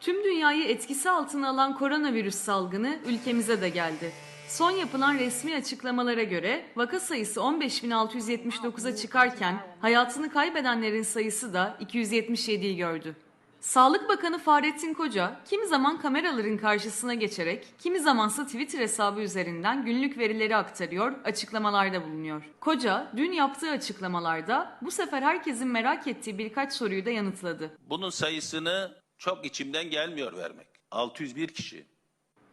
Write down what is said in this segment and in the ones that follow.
Tüm dünyayı etkisi altına alan koronavirüs salgını ülkemize de geldi. Son yapılan resmi açıklamalara göre vaka sayısı 15.679'a çıkarken hayatını kaybedenlerin sayısı da 277'yi gördü. Sağlık Bakanı Fahrettin Koca kimi zaman kameraların karşısına geçerek kimi zamansa Twitter hesabı üzerinden günlük verileri aktarıyor, açıklamalarda bulunuyor. Koca dün yaptığı açıklamalarda bu sefer herkesin merak ettiği birkaç soruyu da yanıtladı. Bunun sayısını çok içimden gelmiyor vermek. 601 kişi.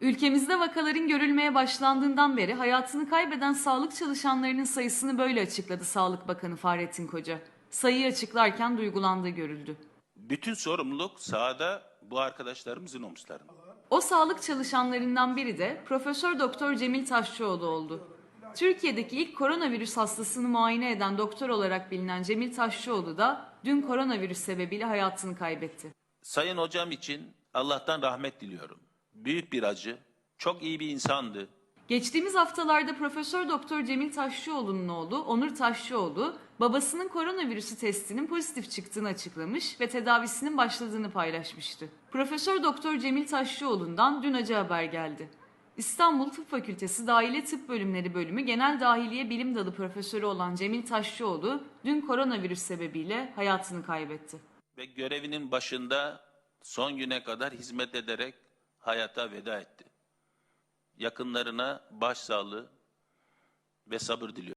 Ülkemizde vakaların görülmeye başlandığından beri hayatını kaybeden sağlık çalışanlarının sayısını böyle açıkladı Sağlık Bakanı Fahrettin Koca. Sayıyı açıklarken duygulandığı görüldü. Bütün sorumluluk sahada bu arkadaşlarımızın omuzlarında. O sağlık çalışanlarından biri de Profesör Doktor Cemil Taşçıoğlu oldu. Türkiye'deki ilk koronavirüs hastasını muayene eden doktor olarak bilinen Cemil Taşçıoğlu da dün koronavirüs sebebiyle hayatını kaybetti. Sayın hocam için Allah'tan rahmet diliyorum. Büyük bir acı. Çok iyi bir insandı. Geçtiğimiz haftalarda Profesör Doktor Cemil Taşçıoğlu'nun oğlu Onur Taşçıoğlu babasının koronavirüsü testinin pozitif çıktığını açıklamış ve tedavisinin başladığını paylaşmıştı. Profesör Doktor Cemil Taşçıoğlu'ndan dün acı haber geldi. İstanbul Tıp Fakültesi Dahiliye Tıp Bölümleri Bölümü Genel Dahiliye Bilim Dalı Profesörü olan Cemil Taşçıoğlu dün koronavirüs sebebiyle hayatını kaybetti. Ve görevinin başında son güne kadar hizmet ederek hayata veda etti. Yakınlarına başsağlığı ve sabır diliyorum.